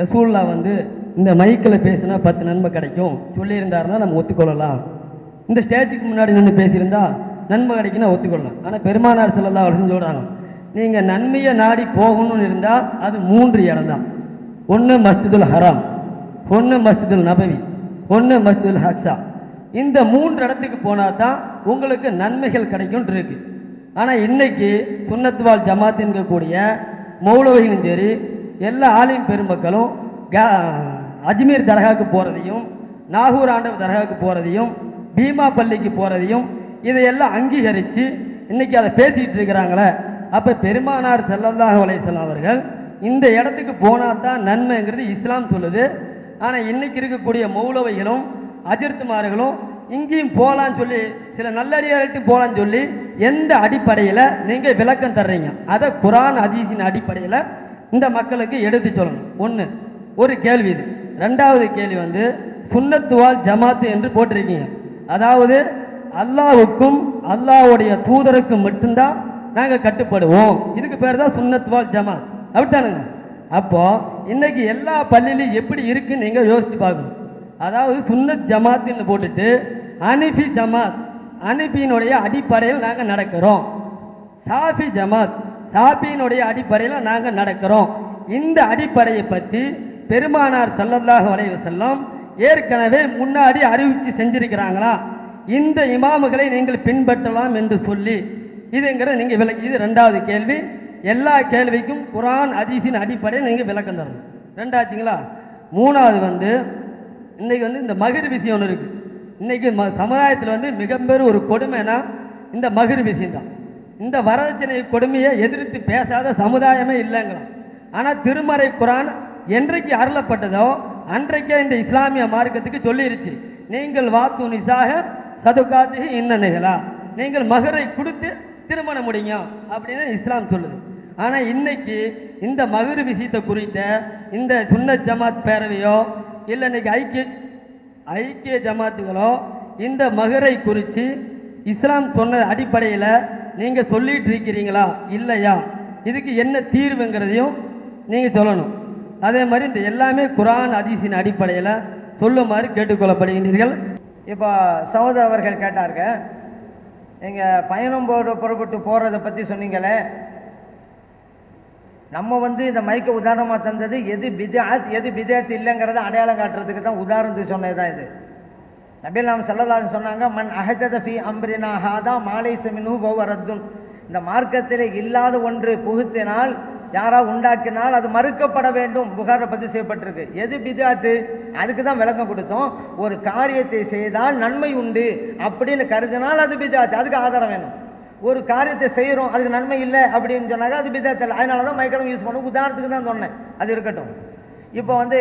ரசூல்லா வந்து இந்த மைக்கில் பேசினா பத்து நன்மை கிடைக்கும். சொல்லியிருந்தாருன்னா நம்ம ஒத்துக்கொள்ளலாம். இந்த ஸ்டேஜுக்கு முன்னாடி நின்று பேசியிருந்தா நன்மை கிடைக்குன்னா ஒத்துக்கொள்ளலாம். ஆனால் பெருமானார் செல்லலாம் வருஷம் சொல்கிறாங்க நீங்கள் நன்மையை நாடி போகணும்னு இருந்தால் அது மூன்று இடம் தான். ஒன்று மஸ்ஜிதுல் ஹராம் ஒன்று மஸ்ஜிதுல் நபவி ஒன்று மஸ்ஜிதுல் ஹக்ஸா இந்த மூன்று இடத்துக்கு போனால் தான் உங்களுக்கு நன்மைகள் கிடைக்கும் இருக்குது ஆனால் இன்னைக்கு சுன்னத்துவால் ஜமாத் என்கக்கூடிய மௌலவிகளும் சரி எல்லா ஆலயம் பெருமக்களும் அஜ்மீர் தர்காவுக்கு போகிறதையும் நாகூர் ஆண்டவர் தர்காவுக்கு போகிறதையும் பீமா பள்ளிக்கு போகிறதையும் இதையெல்லாம் அங்கீகரித்து இன்றைக்கி அதை பேசிகிட்டு இருக்கிறாங்களே. அப்போ பெருமானார் செல்லல்லாஹ் அலைஹி அவர்கள் இந்த இடத்துக்கு போனால் தான் நன்மைங்கிறது இஸ்லாம் சொல்லுது. ஆனால் இன்றைக்கி இருக்கக்கூடிய மௌலவைகளும் அஜிர்த்துமார்களும் இங்கேயும் போகலான்னு சொல்லி சில நல்லடியார்கிட்ட போகலான்னு சொல்லி எந்த அடிப்படையில் நீங்கள் விளக்கம் தர்றீங்க? அதை குரான் ஹதீஸின் அடிப்படையில் இந்த மக்களுக்கு எடுத்து சொல்லணும். ஒன்று ஒரு கேள்வி இது. ரெண்டாவது கேள்வி வந்து சுன்னத்துவால் ஜமாத்து என்று போட்டிருக்கீங்க. அதாவது அல்லாவுக்கும் அல்லாஹ்வுடைய தூதருக்கும் மட்டும்தான் நாங்கள் கட்டுப்படுவோம். இதுக்கு பேர் தான் சுன்னத்துவால் ஜமாத். அப்படித்தானுங்க? அப்போது இன்னைக்கு எல்லா பள்ளியிலையும் எப்படி இருக்குன்னு நீங்கள் யோசித்து பார்க்கணும். அதாவது சுன்னத் ஜமாத்துன்னு போட்டுட்டு அனிஃபி ஜமாத் அனிஃபியினுடைய அடிப்படையில் நாங்கள் நடக்கிறோம். சாஃபி ஜமாத் சாபியினுடைய அடிப்படையில் நாங்கள் நடக்கிறோம். இந்த அடிப்படையை பற்றி பெருமானார் சல்லல்லாஹ் அலைஹி செல்லம் ஏற்கனவே முன்னாடி அறிவிச்சு செஞ்சிருக்கிறாங்களா? இந்த இமாமுகளை நீங்கள் பின்பற்றலாம் என்று சொல்லி. இதுங்கிற நீங்கள் விளக்கி இது ரெண்டாவது கேள்வி. எல்லா கேள்விக்கும் குரான் அதிசின் அடிப்படையில் நீங்கள் விளக்கம் தரணும். ரெண்டாச்சுங்களா? மூணாவது வந்து இன்றைக்கி வந்து இந்த மகிர் விஷயம் ஒன்று இருக்குது இன்றைக்கி ம சமுதாயத்தில் வந்து மிகப்பெரும் ஒரு கொடுமைனா இந்த மகிர் விஷயம்தான். இந்த வரதட்சணை கொடுமையை எதிர்த்து பேசாத சமுதாயமே இல்லைங்களாம் ஆனால் திருமறை குரான் என்றைக்கு அருளப்பட்டதோ அன்றைக்கே இந்த இஸ்லாமிய மார்க்கத்துக்கு சொல்லிருச்சு. நீங்கள் வாத்து நிசாக சதுகாத்து இன்னைகளா நீங்கள் மகரை கொடுத்து திருமணம் முடிங்க அப்படின்னு இஸ்லாம் சொல்லுது. ஆனால் இன்னைக்கு இந்த மகர் விஷயத்தை குறித்த இந்த சுன்ன ஜமாத் பேரவையோ இல்லை இன்னைக்கு ஐக்கிய ஐக்கிய ஜமாத்துகளோ இந்த மகரை குறித்து இஸ்லாம் சொன்ன அடிப்படையில் நீங்கள் சொல்லிட்டு இருக்கிறீங்களா? இல்லையா? இதுக்கு என்ன தீர்வுங்கிறதையும் நீங்கள் சொல்லணும். அதே மாதிரி இந்த எல்லாமே குரான் அதிசின் அடிப்படையில் சொல்லுமாறு கேட்டுக்கொள்ளப்படுகின்றீர்கள். இப்போ சகோதர அவர்கள் கேட்டாருங்க நீங்கள் பயணம் போட புறப்பட்டு போகிறத பற்றி சொன்னீங்களே. நம்ம வந்து இந்த மைக்க உதாரணமாக தந்தது எது பிதாத் எது பிதாத் இல்லைங்கிறத அடையாளம் காட்டுறதுக்கு தான் உதாரணத்துக்கு சொன்னது தான் இது. நபிலாம் நாம் சொன்னாங்க மண் அஹதத ஃபி அம்ரினா ஹாதா மாலை செமினு பௌவரத்துன் இந்த மார்க்கத்தில் இல்லாத ஒன்று புகுத்தினால் யாரா உண்டாக்கினால் அது மறுக்கப்பட வேண்டும். புகாரை பதிவு செய்யப்பட்டிருக்கு. எது பிதாத்து? அதுக்கு தான் விளக்கம் கொடுத்தோம். ஒரு காரியத்தை செய்தால் நன்மை உண்டு அப்படின்னு கருதினால் அது பிதாத்து. அதுக்கு ஆதாரம் வேணும். ஒரு காரியத்தை செய்கிறோம் அதுக்கு நன்மை இல்லை அப்படின்னு சொன்னாங்க அது பிதாத்து இல்லை. அதனால தான் மைக்கடம் யூஸ் பண்ணும் உதாரணத்துக்கு தான் சொன்னேன். அது இருக்கட்டும். இப்போ வந்து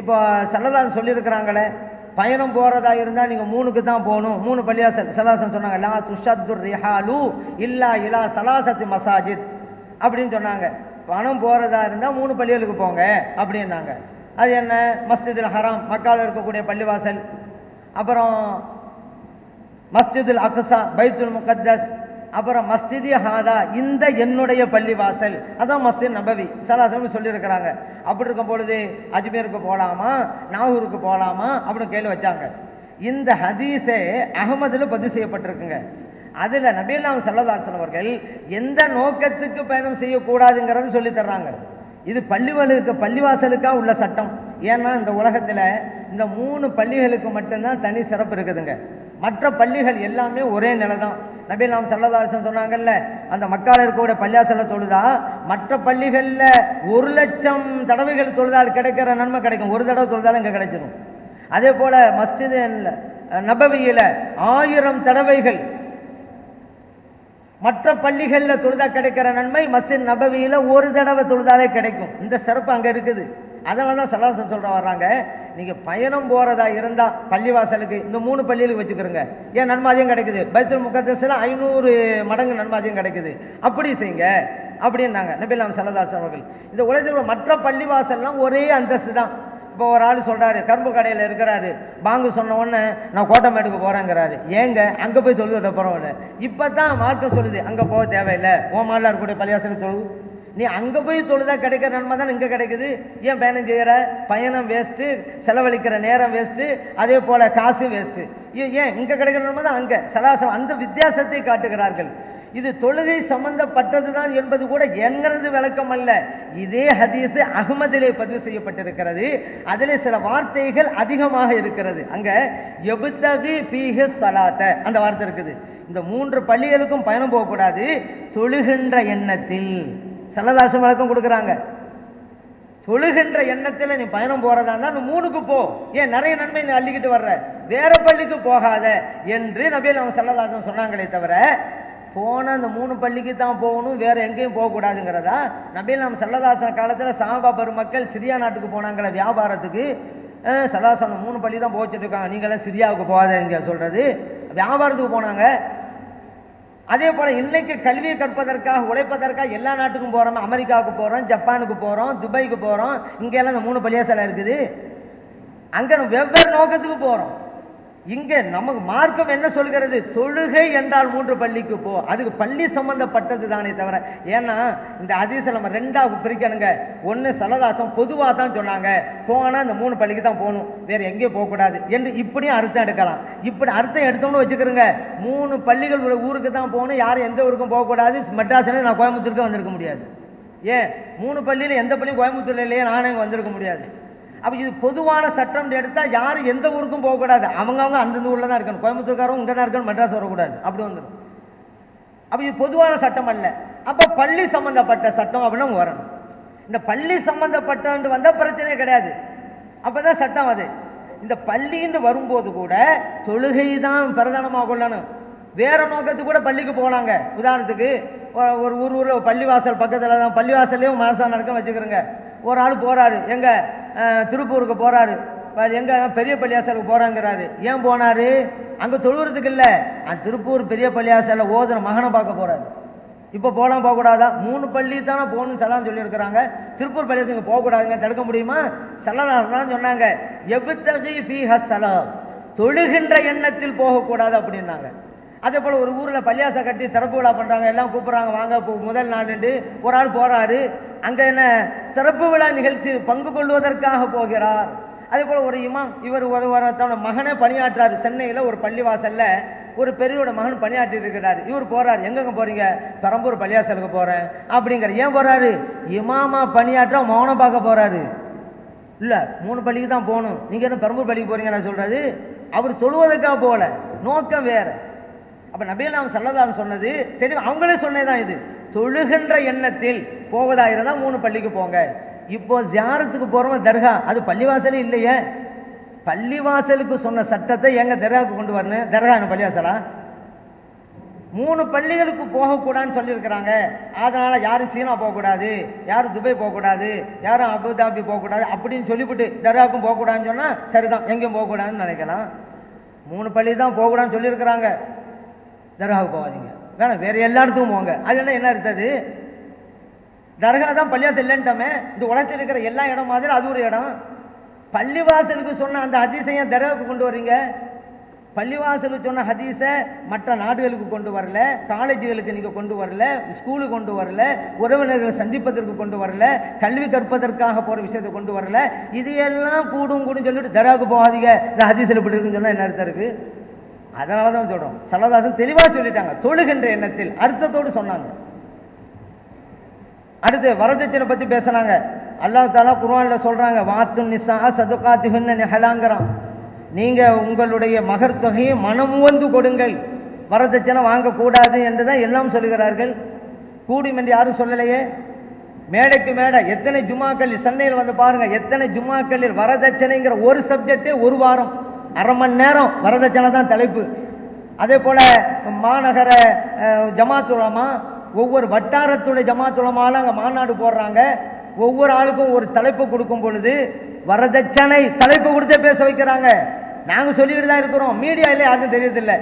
இப்போ சல்லதான் சொல்லியிருக்கிறாங்களே பயணம் போகிறதா இருந்தால் நீங்கள் மூணுக்கு தான் போகணும். மூணு பள்ளியாசல் சலாசன் சொன்னாங்க. லா துஷத்து ரிஹாலு இல்லா இலா சலாசத்து மசாஜித் அப்படின்னு சொன்னாங்க. பணம் போகிறதா இருந்தால் மூணு பள்ளிகளுக்கு போங்க அப்படின்னாங்க. அது என்ன? மஸ்ஜிதுல் ஹராம் மக்கால் இருக்கக்கூடிய பள்ளிவாசல். அப்புறம் மஸ்ஜிதுல் அக்ஸா பைத்துல் முகத்தஸ் அப்புறம் மஸ்ஜிதி ஹாதா இந்த என்னுடைய பள்ளிவாசல். அதான் மஸ்ஜித் நபவி சலாசலம் சொல்லியிருக்கிறாங்க. அப்படி இருக்கும் பொழுது அஜ்மீருக்கு போகலாமா நாகூருக்கு போகலாமா அப்படின்னு கேள்வி வச்சாங்க. இந்த ஹதீஸே அகமதில் பதிவு செய்யப்பட்டிருக்குங்க. அதில் நபீலாம் சல்லதாசன் அவர்கள் எந்த நோக்கத்துக்கு பயணம் செய்யக்கூடாதுங்கிறது சொல்லித்தர்றாங்க இது பள்ளிவலுக்கு பள்ளிவாசலுக்காக உள்ள சட்டம். ஏன்னா இந்த உலகத்தில் இந்த மூணு பள்ளிகளுக்கு மட்டும்தான் தனி சிறப்பு இருக்குதுங்க. மற்ற பள்ளிகள் எல்லாமே ஒரே நிலை தான் நபி நாம் சல்லதாசன் சொன்னாங்கல்ல அந்த மக்கள் இருக்கக்கூடிய பள்ளியாசல தொழுதா? மற்ற பள்ளிகளில் ஒரு லட்சம் தடவைகள் தொழுதால் கிடைக்கிற நன்மை கிடைக்கும். ஒரு தடவை தொழுதாலும் இங்கே கிடைச்சிடும் அதே போல் மஸ்ஜிது நபவியில் ஆயிரம் தடவைகள் மற்ற பள்ளிகளில் தொழுதா கிடைக்கிற நன்மை மஸ்ஜித் நபவியில் ஒரு தடவை தொழுதாலே கிடைக்கும். இந்த சிறப்பு அங்கே இருக்குது. அதை வேணால் சலாசம் சொல்கிற வர்றாங்க நீங்கள் பயணம் போகிறதா இருந்தால் பள்ளிவாசலுக்கு இந்த மூணு பள்ளிகளுக்கு வச்சுக்கிறோங்க. ஏன் நன்மாதியம் கிடைக்குது? பைத்தல் முகத்தஸில் ஐநூறு மடங்கு நன்மாதியம் கிடைக்குது. அப்படி செய்யுங்க. அப்படின்னாங்க. நபிலாம் சல்லதாஸ் அவர்கள். இந்த உலகத்தில் மற்ற பள்ளிவாசல்லாம் ஒரே அந்தஸ்து தான். இப்போ ஒரு ஆள் சொல்கிறாரு கரும்பு கடையில் இருக்கிறாரு. பாங்கு சொன்ன உடனே நான் கோட்டமேட்டுக்கு போகிறேங்கிறாரு ஏங்க? அங்கே போய் தொழுது போகிறவங்க இப்போ தான் மார்க்க சொல்லுது அங்கே போக தேவையில்லை. ஓ மாலில் இருக்கக்கூடிய பள்ளிவாசலுக்கு தொழு நீ அங்கே போய் தொழுதா கிடைக்கிற நன்மை தான் இங்கே கிடைக்குது? ஏன் பயணம் செய்கிற பயணம் வேஸ்ட்டு செலவழிக்கிற நேரம் வேஸ்ட்டு அதே போல் காசு வேஸ்ட்டு ஏன் இங்கே கிடைக்கிற நன்மை தான் அங்கே? சலாசலம் அந்த வித்தியாசத்தை காட்டுகிறார்கள். இது தொழுகை சம்பந்தப்பட்டதுதான் என்பது கூட எங்கிறது விளக்கம் அல்ல. இதே ஹதீஸ் அகமதிலே பதிவு செய்யப்பட்டிருக்கிறது. அதிலே சில வார்த்தைகள் அதிகமாக இருக்கிறது. அங்கே எபுத்தகி பீஹ சலாத்த அந்த வார்த்தை இருக்குது. இந்த மூன்று பள்ளிகளுக்கும் பயணம் போகக்கூடாது. தொழுகின்ற எண்ணத்தில். சல்லதாசம் வழக்கம் கொடுக்குறாங்க. தொழுகின்ற எண்ணத்தில் நீ பயணம் போகிறதா இருந்தால் நீ மூணுக்கு போ. ஏன் நிறைய நன்மை நீ அள்ளிக்கிட்டு வர்ற? வேற பள்ளிக்கு போகாத என்று நபியில் அவங்க செல்லதாசன் சொன்னாங்களே தவிர போன அந்த மூணு பள்ளிக்கு தான் போகணும் வேற எங்கேயும் போகக்கூடாதுங்கிறதா நபியில் நம்ம செல்லதாசன காலத்தில் சாபா பெருமக்கள் சிரியா நாட்டுக்கு போனாங்களே வியாபாரத்துக்கு. அஹ், சல்லதாசன் மூணு பள்ளி தான் போச்சுட்டு இருக்காங்க. நீங்களாம் சிரியாவுக்கு போகாதீங்க சொல்கிறது வியாபாரத்துக்கு போனாங்க. அதே போல இன்னைக்கு கல்வியை கற்பதற்காக உழைப்பதற்காக எல்லா நாட்டுக்கும் போறோம். அமெரிக்காவுக்கு போறோம் ஜப்பானுக்கு போறோம் துபாய்க்கு போறோம். இங்கெல்லாம் இந்த மூணு பள்ளியாசலை இருக்குது. அங்க நம்ம வெவ்வேறு நோக்கத்துக்கு போறோம். இங்க நமக்கு மார்க்கம் என்ன சொல்கிறது தொழுகை என்றால் மூன்று பள்ளிக்கு போ. அதுக்கு பள்ளி சம்பந்தப்பட்டது தானே தவிர ஏன்னா இந்த அதிசயம் நம்ம ரெண்டாவது பிரிக்கணுங்க. ஒன்று சலதாசம் பொதுவாக தான் சொன்னாங்க. போனால் இந்த மூணு பள்ளிக்கு தான் போகணும். வேற எங்கேயும் போகக்கூடாது என்று இப்படியும் அர்த்தம் எடுக்கலாம். இப்படி அர்த்தம் எடுத்தோம்னு வச்சுக்கிறோங்க. மூணு பள்ளிகள் உள்ள ஊருக்கு தான் போகணும். யாரும் எந்த ஊருக்கும் போகக்கூடாது. மெட்ராஸ்ல நான் கோயம்புத்தூருக்கு வந்திருக்க முடியாது. ஏன்? மூணு பள்ளியில் எந்த பள்ளியும் கோயம்புத்தூர்ல இல்லையே. நானும் இங்கே வந்திருக்க முடியாது. அப்போ இது பொதுவான சட்டம் எடுத்தால் யாரும் எந்த ஊருக்கும் போகக்கூடாது அவங்கவுங்க அந்தந்த ஊரில் தான் இருக்கணும். கோயம்புத்தூர்காரவங்க இங்கே தான் இருக்கணும். மெட்ராஸ் வரக்கூடாது. அப்படி வந்துடும் அப்போ இது பொதுவான சட்டம் அல்ல. அப்போ பள்ளி சம்மந்தப்பட்ட சட்டம் அப்படின்னு வரணும். இந்த பள்ளி சம்மந்தப்பட்டன்ட்டு வந்தால் பிரச்சனையே கிடையாது. அப்போ தான் சட்டம் அது. இந்த பள்ளின்னு வரும்போது கூட தொழுகை தான் பிரதானமாக கொள்ளணும். வேற நோக்கத்துக்கு கூட பள்ளிக்கு போனாங்க. உதாரணத்துக்கு ஒரு- ஒரு ஊர் ஊரில் பள்ளிவாசல் பக்கத்தில் தான் பள்ளிவாசல்லையும் மாசம் நடக்க வச்சுக்கிறோங்க. ஒரு ஆள் போகிறாரு எங்கள் திருப்பூருக்கு போகிறாரு ப- எங்க பெரிய பள்ளியாசலுக்கு போறாங்கிறாரு. ஏன் போனாரு? அங்க தொழுவுறதுக்கு இல்ல. அந்த திருப்பூர் பெரிய பள்ளியாசல ஓதுன மகனை பார்க்க போறாரு. இப்ப போலாம் போக கூடாதா மூணு பள்ளி தானே போகணும்னு சலாம் சொல்லியிருக்கிறாங்க. திருப்பூர் பள்ளியாசலுக்கு போக கூடாதுங்க தடுக்க முடியுமா? சல்லல்லாஹு தான் சொன்னாங்க. எபுத்தகி ஃபீஹ ஸலாம் தொழுகின்ற எண்ணத்தில் போகக்கூடாது அப்படின்னாங்க. அதே போல் ஒரு ஊரில் பள்ளியாசை கட்டி திறப்பு விழா பண்ணுறாங்க எல்லாம் கூப்பிட்றாங்க வாங்க இப்போ முதல் நாளுண்டு ஒரு ஆள் போகிறாரு அங்கே என்ன திறப்பு விழா நிகழ்ச்சி பங்கு கொள்வதற்காக போகிறார். அதே போல் ஒரு இமாம் இவர் ஒரு ஒரு தன்னோட மகனை பணியாற்றாரு. சென்னையில் ஒரு பள்ளிவாசலில் ஒரு பெரியோட மகன் பணியாற்றி இருக்கிறார். இவர் போகிறார் எங்கெங்க போகிறீங்க பெரம்பூர் பள்ளியாசலுக்கு போகிறேன் அப்படிங்கிற ஏன் போகிறாரு இமாமா பணியாற்ற மௌனம் பார்க்க போகிறாரு இல்லை மூணு பள்ளிக்கு தான் போகணும். நீங்கள் என்ன பெரம்பூர் பள்ளிக்கு போகிறீங்க நான் சொல்கிறது அவர் தொழுவதற்காக போகல. நோக்கம் வேறு. அப்ப நபிகள் நாம் சல்லதான் சொன்னது தெரியும் அவங்களே சொன்னதுதான் இது. தொழுகின்ற எண்ணத்தில் போவதா மூணு பள்ளிக்கு போங்க. இப்போ ஜியாரத்துக்கு போகிறோம் தர்கா அது பள்ளிவாசலே இல்லையே. பள்ளிவாசலுக்கு சொன்ன சட்டத்தை எங்க தர்காவுக்கு கொண்டு வரணும்? தர்கா என்ன பள்ளிவாசலா? மூணு பள்ளிகளுக்கு போகக்கூடாதுன்னு சொல்லியிருக்கிறாங்க. அதனால் யாரும் சீனா போகக்கூடாது யாரும் துபாய் போகக்கூடாது யாரும் அபுதாபி போகக்கூடாது அப்படின்னு சொல்லிவிட்டு தர்காவுக்கும் போகக்கூடாதுன்னு சொன்னால் சரிதான் எங்கேயும் போகக்கூடாதுன்னு நினைக்கலாம். மூணு பள்ளி தான் போகக்கூடாதுன்னு சொல்லியிருக்கிறாங்க. தர்காவுக்கு போகாதீங்க. வேணாம் வேறு எல்லா இடத்துக்கும் போங்க. அது என்ன என்ன இருந்தது தர்கா தான் பள்ளியாசல் இல்லைன்ட்டோமே இந்த உலகத்தில் இருக்கிற எல்லா இடம் மாதிரி அது ஒரு இடம். பள்ளிவாசலுக்கு சொன்ன அந்த அதிசயம் தர்காவுக்கு கொண்டு வர்றீங்க? பள்ளிவாசலுக்கு சொன்ன ஹதீஸை மற்ற நாடுகளுக்கு கொண்டு வரல காலேஜுகளுக்கு நீங்கள் கொண்டு வரல ஸ்கூலுக்கு கொண்டு வரல உறவினர்களை சந்திப்பதற்கு கொண்டு வரல கல்வி கற்பதற்காக போகிற விஷயத்தை கொண்டு வரல. இது எல்லாம் கூடும் கூடும் சொல்லிட்டு தராவுக்கு போகாதீங்க. இந்த ஹதீஸில் இப்படி இருக்குன்னு சொன்னால் என்ன அர்த்தம் இருக்குது அதனால தான் சொல்கிறோம் சரதாசன் தெளிவாக சொல்லிட்டாங்க. தொழுகின்ற எண்ணத்தில் அர்த்தத்தோடு சொன்னாங்க. அடுத்து வரதட்சணை பற்றி பேசுனாங்க. அல்லா தாலா குர்ஆன்ல சொல்றாங்க வாத்து நிசா சதுகாத்துஹுன்ன நெஹலாங்கிறான். நீங்கள் உங்களுடைய மகர் தொகையை மனமுவந்து கொடுங்கள். வரதட்சணை வாங்கக்கூடாது என்று தான் எல்லாம் சொல்கிறார்கள் கூடும் என்று யாரும் சொல்லலையே. மேடைக்கு மேடை எத்தனை ஜுமாக்களில் சென்னையில் வந்து பாருங்கள் எத்தனை ஜுமாக்களில் வரதட்சணைங்கிற ஒரு சப்ஜெக்டே ஒரு வாரம். அரை மணி நேரம் வரதட்சணை தான் தலைப்பு. அதே போல் மாநகர ஜமாத்துலமாக ஒவ்வொரு வட்டாரத்துடைய ஜமாத் அங்கே மாநாடு போடுறாங்க. ஒவ்வொரு ஆளுக்கும் ஒரு தலைப்பு கொடுக்கும் பொழுது வரதட்சணை தலைப்பு கொடுத்தே பேச வைக்கிறாங்க. நாங்கள் சொல்லிக்கிட்டு தான் இருக்கிறோம் மீடியால யாருக்கும் தெரியறதில்லை.